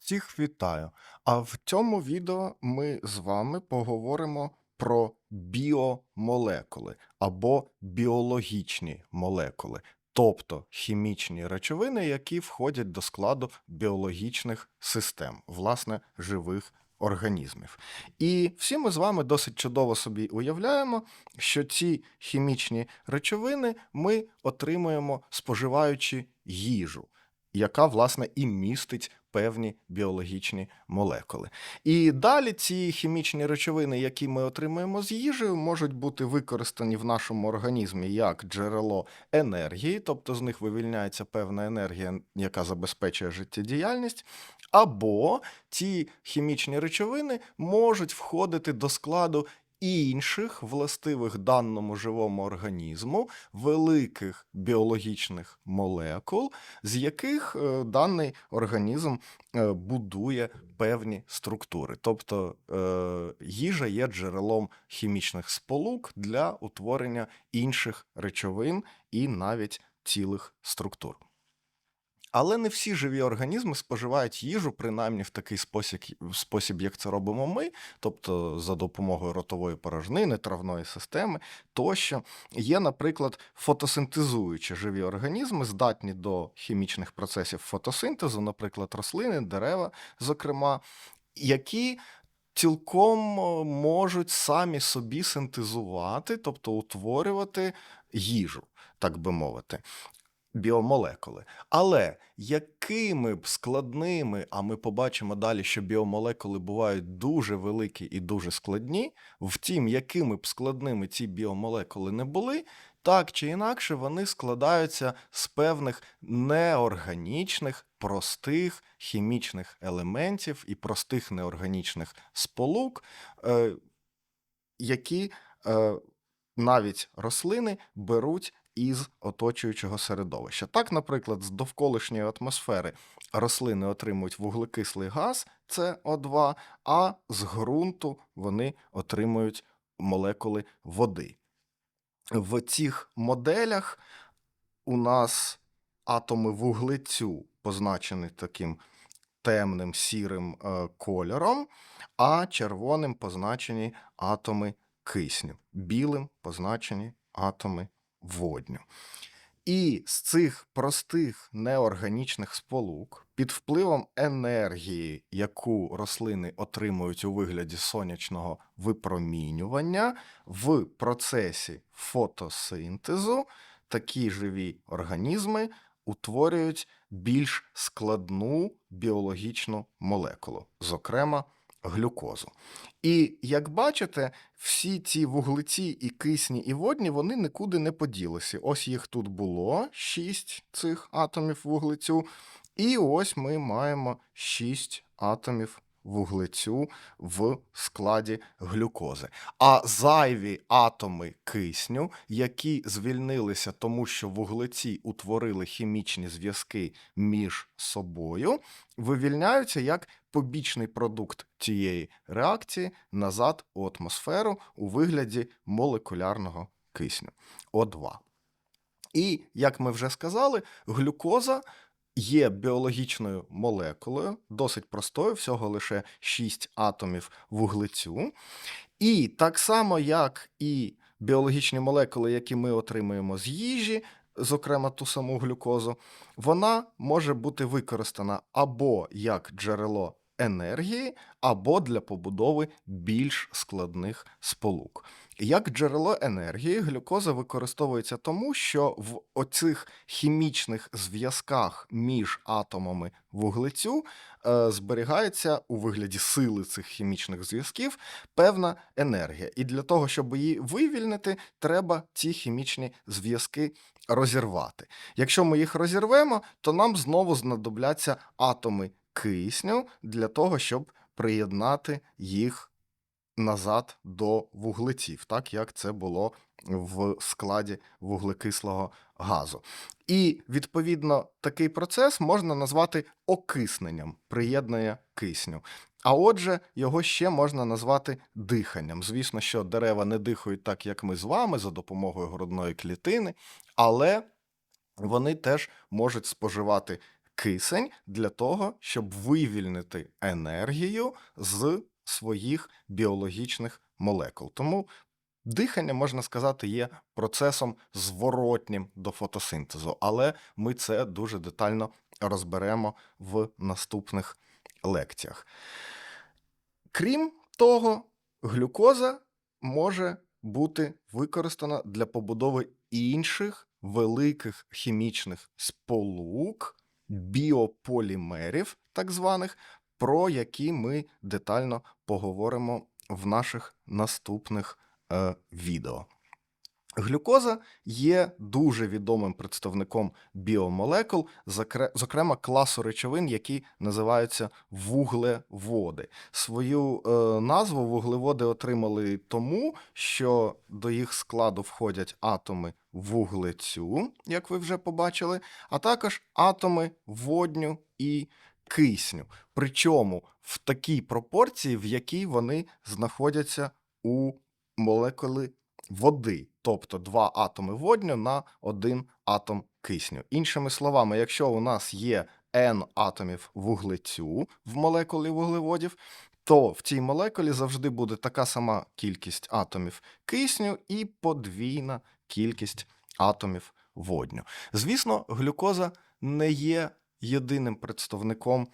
Всіх вітаю! А в цьому відео ми з вами поговоримо про біомолекули або біологічні молекули, тобто хімічні речовини, які входять до складу біологічних систем, власне, живих організмів. І всі ми з вами досить чудово собі уявляємо, що ці хімічні речовини ми отримуємо, споживаючи їжу яка власне і містить певні біологічні молекули. І далі ці хімічні речовини, які ми отримуємо з їжею, можуть бути використані в нашому організмі як джерело енергії, тобто з них вивільняється певна енергія, яка забезпечує життєдіяльність. Або ці хімічні речовини можуть входити до складу інших властивих даному живому організму великих біологічних молекул, з яких е, даний організм е, будує певні структури. Тобто е, їжа є джерелом хімічних сполук для утворення інших речовин і навіть цілих структур. Але не всі живі організми споживають їжу, принаймні в такий спосіб, спосіб, як це робимо ми, тобто за допомогою ротової порожнини, травної системи тощо. Є, наприклад, фотосинтезуючі живі організми, здатні до хімічних процесів фотосинтезу, наприклад, рослини, дерева, зокрема, які. Цілком можуть самі собі синтезувати, тобто утворювати їжу, так би мовити біомолекули. Але якими б складними, а ми побачимо далі, що біомолекули бувають дуже великі і дуже складні, втім, якими б складними ці біомолекули не були, так чи інакше вони складаються з певних неорганічних, простих хімічних елементів і простих неорганічних сполук, е, які е, навіть рослини беруть із оточуючого середовища. Так, наприклад, з довколишньої атмосфери рослини отримують вуглекислий газ СО2, а з ґрунту вони отримують молекули води. В цих моделях у нас атоми вуглецю позначені таким темним сірим е, кольором, а червоним позначені атоми кисню, білим позначені атоми водню. І з цих простих неорганічних сполук під впливом енергії, яку рослини отримують у вигляді сонячного випромінювання, в процесі фотосинтезу такі живі організми утворюють більш складну біологічну молекулу, зокрема глюкозу. І як бачите, всі ці вуглеці і кисні, і водні вони нікуди не поділися. Ось їх тут було шість цих атомів вуглецю, і ось ми маємо шість атомів вуглецю в складі глюкози. А зайві атоми кисню, які звільнилися, тому що вуглеці утворили хімічні зв'язки між собою, вивільняються як побічний продукт цієї реакції назад у атмосферу у вигляді молекулярного кисню О2. І, як ми вже сказали, глюкоза є біологічною молекулою, досить простою, всього лише 6 атомів вуглецю. І так само, як і біологічні молекули, які ми отримуємо з їжі, зокрема ту саму глюкозу, вона може бути використана або як джерело енергії, або для побудови більш складних сполук. Як джерело енергії, глюкоза використовується тому, що в оцих хімічних зв'язках між атомами вуглецю е, зберігається у вигляді сили цих хімічних зв'язків певна енергія. І для того, щоб її вивільнити, треба ці хімічні зв'язки розірвати. Якщо ми їх розірвемо, то нам знову знадобляться атоми кисню для того, щоб приєднати їх назад до вуглеців, так як це було в складі вуглекислого газу. І відповідно такий процес можна назвати окисненням приєднання кисню. А отже, його ще можна назвати диханням. Звісно, що дерева не дихають так, як ми з вами, за допомогою грудної клітини, але вони теж можуть споживати кисень для того, щоб вивільнити енергію з своїх біологічних молекул. Тому дихання, можна сказати, є процесом зворотнім до фотосинтезу, але ми це дуже детально розберемо в наступних лекціях. Крім того, глюкоза може бути використана для побудови інших великих хімічних сполук, біополімерів, так званих, про які ми детально поговоримо в наших наступних е, відео. Глюкоза є дуже відомим представником біомолекул, зокрема класу речовин, які називаються вуглеводи. Свою е, назву вуглеводи отримали тому, що до їх складу входять атоми вуглецю, як ви вже побачили, а також атоми водню і кисню. Причому в такій пропорції, в якій вони знаходяться у молекули води, тобто два атоми водню на один атом кисню. Іншими словами, якщо у нас є N атомів вуглецю в молекулі вуглеводів, то в цій молекулі завжди буде така сама кількість атомів кисню і подвійна кількість атомів водню. Звісно, глюкоза не є єдиним представником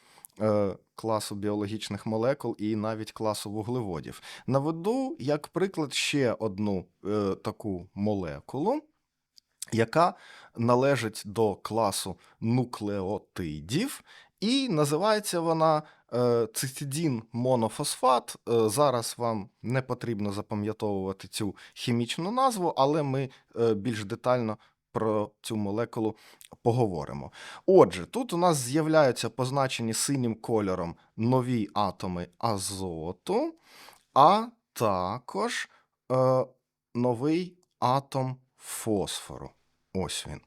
класу біологічних молекул і навіть класу вуглеводів. Наведу як приклад ще одну е, таку молекулу, яка належить до класу нуклеотидів, і називається вона е, цитидін монофосфат. Е, зараз вам не потрібно запам'ятовувати цю хімічну назву, але ми е, більш детально про цю молекулу поговоримо. Отже, тут у нас з'являються позначені синім кольором нові атоми азоту, а також е, новий атом фосфору. Ось він.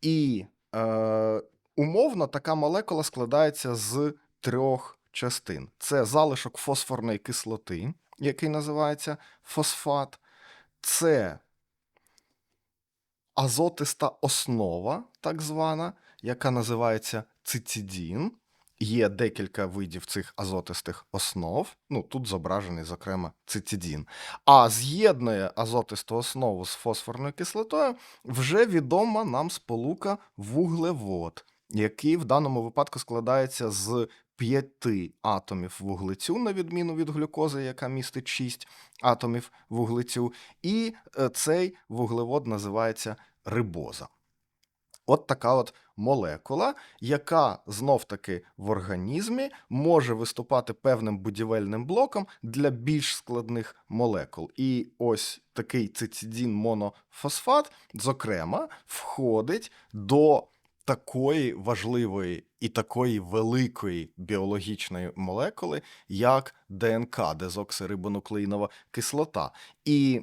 І е, умовно така молекула складається з трьох частин: це залишок фосфорної кислоти, який називається фосфат, це азотиста основа, так звана, яка називається цицидін. Є декілька видів цих азотистих основ. Ну, тут зображений, зокрема, цицидін. А з'єднує азотисту основу з фосфорною кислотою вже відома нам сполука вуглевод, який в даному випадку складається з п'яти атомів вуглецю, на відміну від глюкози, яка містить 6 атомів вуглецю. І е, цей вуглевод називається рибоза. От така от молекула, яка знов-таки в організмі може виступати певним будівельним блоком для більш складних молекул. І ось такий цицидін монофосфат, зокрема, входить до такої важливої і такої великої біологічної молекули, як ДНК, дезоксирибонуклеїнова кислота. І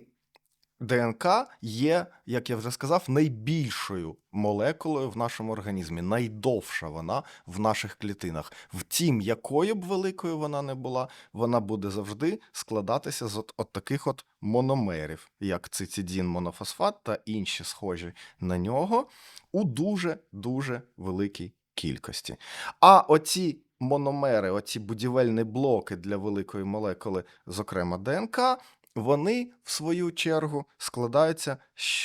ДНК є, як я вже сказав, найбільшою молекулою в нашому організмі, найдовша вона в наших клітинах. Втім, якою б великою вона не була, вона буде завжди складатися з от, от таких от мономерів, як цицидін монофосфат та інші схожі на нього, у дуже дуже великій кількості. А оці мономери, оці будівельні блоки для великої молекули, зокрема ДНК, вони, в свою чергу, складаються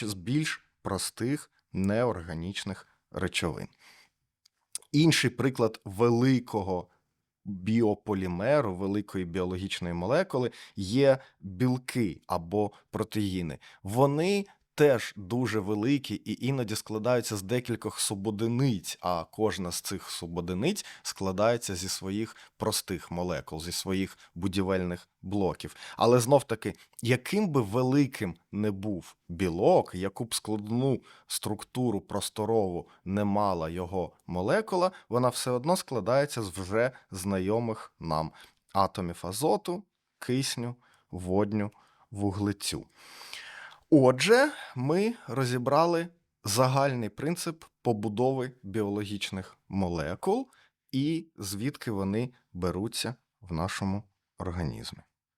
з більш простих неорганічних речовин. Інший приклад великого біополімеру, великої біологічної молекули є білки або протеїни. Вони теж дуже великі і іноді складаються з декількох субодиниць, а кожна з цих субодиниць складається зі своїх простих молекул, зі своїх будівельних блоків. Але знов таки, яким би великим не був білок, яку б складну структуру просторову не мала його молекула, вона все одно складається з вже знайомих нам атомів азоту, кисню, водню, вуглецю. Отже, ми розібрали загальний принцип побудови біологічних молекул і звідки вони беруться в нашому організмі.